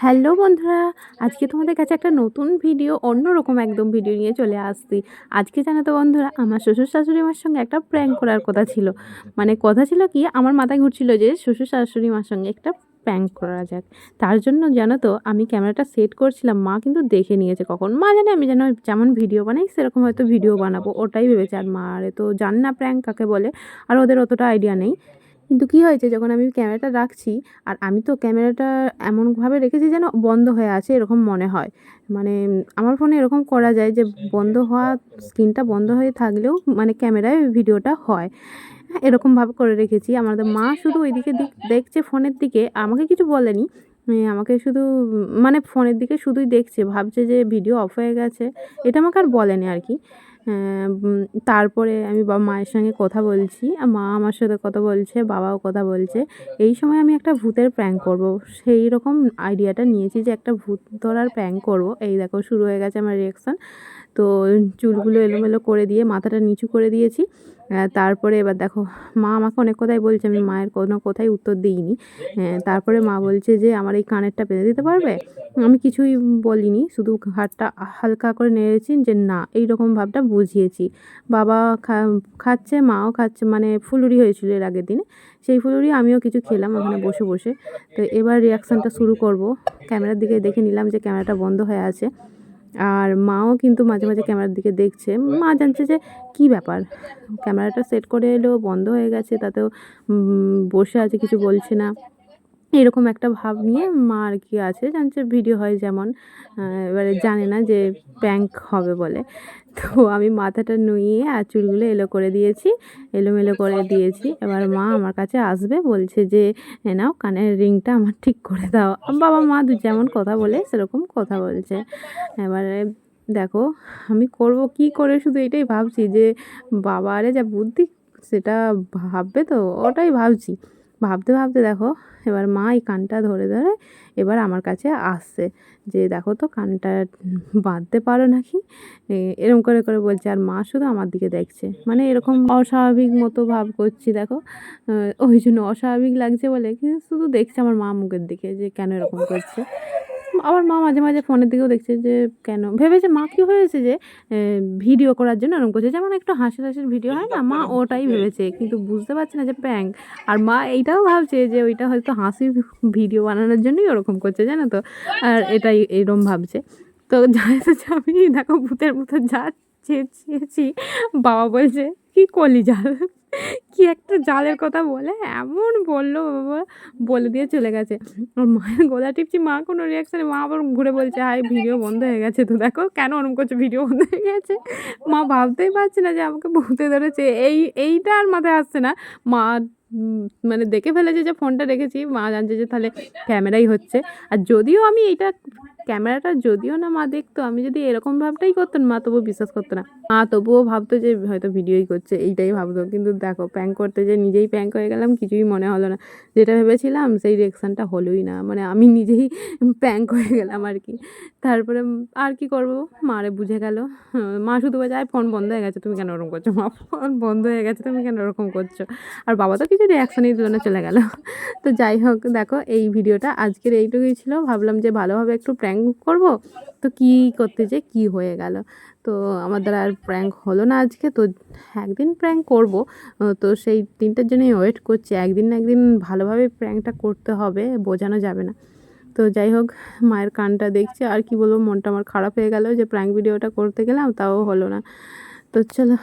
Hello বন্ধুরা, আজকে তোমাদের কাছে একটা নতুন ভিডিও, অন্যরকম একদম ভিডিও নিয়ে চলে আসছি। আজকে জানো তো বন্ধুরা, আমার শ্বশুর শাশুড়ি মার সঙ্গে একটা প্র্যাঙ্ক করার কথা ছিল। মানে কথা ছিল কি, আমার মাথায় ঘুরছিল যে শ্বশুর শাশুড়ি মার সঙ্গে একটা প্র্যাঙ্ক করা যাক। তার জন্য জানো তো, আমি ক্যামেরাটা সেট করছিলাম, মা কিন্তু দেখে নিয়েছে। কখন মা জানে আমি যেন যেমন ভিডিও বানাই, সেরকম হয়তো ভিডিও বানাবো। ওটাই ভেবেছে। আর মা, আরে তো জান না প্র্যাঙ্ক কাকে বলে, আর ওদের অতটা আইডিয়া নেই। কিন্তু কী হয়েছে? যখন আমি ক্যামেরাটা রাখছি, আর আমি তো ক্যামেরাটা এমনভাবে রেখেছি যেন বন্ধ হয়ে আছে এরকম মনে হয়। মানে আমার ফোনে এরকম করা যায় যে বন্ধ হওয়া, স্ক্রিনটা বন্ধ হয়ে থাকলেও মানে ক্যামেরায় ভিডিওটা হয়। এরকমভাবে করে রেখেছি। আমাদের মা শুধু ওইদিকে দিক, দেখছে ফোনের দিকে, আমাকে কিছু বলেনি। আমাকে শুধু মানে ফোনের দিকে শুধুই দেখছে, ভাবছে যে ভিডিও অফ হয়ে গেছে। এটা আমাকে আর বলেনি আর কি। তারপরে আমি বা মায়ের সঙ্গে কথা বলছি মা আমার সাথে কথা বলছে, বাবাও কথা বলছে। এই সময় আমি একটা ভূতের প্র্যাঙ্ক করব। সেই রকম আইডিয়াটা নিয়েছি যে একটা ভূত ধরার প্র্যাঙ্ক করব। এই দেখো, শুরু হয়ে গেছে আমার রিয়াকশান তো চুলগুলো এলোমেলো করে দিয়ে, মাথাটা নিচু করে দিয়েছি। তারপরে এবার দেখো, মা আমাকে অনেক কথাই বলছে, আমি মায়ের কোনো কথাই উত্তর দিইনি। তারপরে মা বলছে যে, আমার এই কানেরটা বেঁধে দিতে পারবে? আমি কিছুই বলিনি, শুধু হাতটা হালকা করে নেড়েছি যে, না এই রকম ভাবটা বুঝিয়েছি। বাবা খাচ্ছে, মাও খাচ্ছে মানে ফুলুরি হয়েছিল এর আগের দিনে। সেই ফুলুরি আমিও কিছু খেলাম ওখানে বসে বসে। তো এবার রিয়াকশানটা শুরু করব। ক্যামেরার দিকে দেখে নিলাম যে, ক্যামেরাটা বন্ধ হয়ে আছে। আর মাও কিন্তু মাঝে মাঝে ক্যামেরার দিকে দেখছে। মা জানছে যে কি ব্যাপার? ক্যামেরাটা সেট করে এলো বন্ধ হয়ে গেছে তাতেও বসে আছে কিছু বলছে না। এরকম একটা ভাব নিয়ে মা আর কি আছে। জানছে ভিডিও হয় যেমন এবারে জানে না যে প্র্যাঙ্ক হবে বলে। তো আমি মাথাটা নুইয়ে আর চুলগুলো এলো করে দিয়েছি, এলোমেলো করে দিয়েছি। এবার মা আমার কাছে আসবে, বলছে যে, "এ নাও কানের রিংটা আমার ঠিক করে দাও। বাবা মা দু যেমন কথা বলে, সেরকম কথা বলছে। এবারে দেখো, আমি করব কি করে? শুধু এটাই ভাবছি যে, বাবারে যা বুদ্ধি, সেটা ভাববে তো? ওটাই ভাবছি। ভাবতে ভাবতে দেখো, এবার মা এই কানটা ধরে ধরে এবার আমার কাছে আসছে যে, দেখো তো কানটা বাঁধতে পারো নাকি? এরকম এরম করে করে বলছে, আর মা শুধু আমার দিকে দেখছে। মানে এরকম অস্বাভাবিক মতো ভাব করছি, দেখো। ওই জন্য অস্বাভাবিক লাগছে বলে, কিন্তু শুধু দেখছে আমার মা মুখের দিকে যে, কেন এরকম করছে? আবার মা মাঝে মাঝে ফোনের দিকেও দেখছে যে কেন? ভেবেছে মা কি হয়েছে যে ভিডিও করার জন্য এরকম করছে। যেমন একটু হাসির হাসির ভিডিও হয় না? মা ওটাই ভেবেছে কিন্তু বুঝতে পারছে না যে প্র্যাঙ্ক আর মা এইটাও ভাবছে যে ওইটা হয়তো হাসি ভিডিও বানানোর জন্যই ওরকম করছে জানো তো? আর এটাই এরকম ভাবছে। তো যাই তো আমি দেখো ভূতের মতো যা চেয়েছি বাবা বলছে কি কলি জাল কি একটা জালের কথা বলে? এমন বলল বাবা, বলে দিয়ে চলে গেছে। ওর মায়ের গলা টিপছি মা কোনো রিয়াকশানে মা আবার ঘুরে বলছে হাই ভিডিও বন্ধ হয়ে গেছে তো দেখো, কেন ওরকম করছে ভিডিও বন্ধ হয়ে গেছে? মা ভাবতেই পারছে না যে আমাকে ভূতে ধরেছে। এই, এইটা আর মাথায় আসছে না। মা মানে দেখে ফেলেছে যে ফোনটা রেখেছি, মা জানছে যে তাহলে ক্যামেরাই হচ্ছে। আর যদিও আমি এইটা ক্যামেরাটা যদিও না মা দেখতো, আমি যদি এরকম ভাবটাই করতাম, মা তবুও বিশ্বাস করতো না। মা তবুও ভাবতো যে, হয়তো ভিডিওই করছে, এইটাই ভাবতো। কিন্তু দেখো প্র্যাঙ্ক করতে যে নিজেই প্র্যাঙ্ক হয়ে গেলাম, কিছুই মনে হলো না। যেটা ভেবেছিলাম, সেই রিয়াকশানটা হলোই না। মানে আমি নিজেই প্র্যাঙ্ক হয়ে গেলাম আর কি। তারপরে আর কি করব? মারে বুঝে গেল। মা শুধু বলছে, আয় ফোন বন্ধ হয়ে গেছে, তুমি কেন ওরকম করছ? মা ফোন বন্ধ হয়ে গেছে, তুমি কেন ওরকম করছ? আর বাবা তো কিছু রিয়াকশানই দিল না, চলে গেল। তো যাই হোক, দেখো, এই ভিডিওটা আজকের এইটুকুই ছিল। ভাবলাম যে ভালোভাবে একটু প্র্যাঙ্ক করব? তো কি করতে যে কি হয়ে গেল? তো আমার দ্বারা আর প্র্যাঙ্ক হলো না আজকে। তো একদিন প্র্যাঙ্ক করব। তো সেই দিনটার জন্যই ওয়েট করছি। একদিন না একদিন ভালোভাবে প্র্যাঙ্কটা করতে হবে, বোঝানো যাবে না। তো যাই হোক, মায়ের কানটা দেখছি। আর কি বলব, মনটা আমার খারাপ হয়ে গেল যে প্র্যাঙ্ক ভিডিওটা করতে গেলাম, তাও হলো না। তো চলো।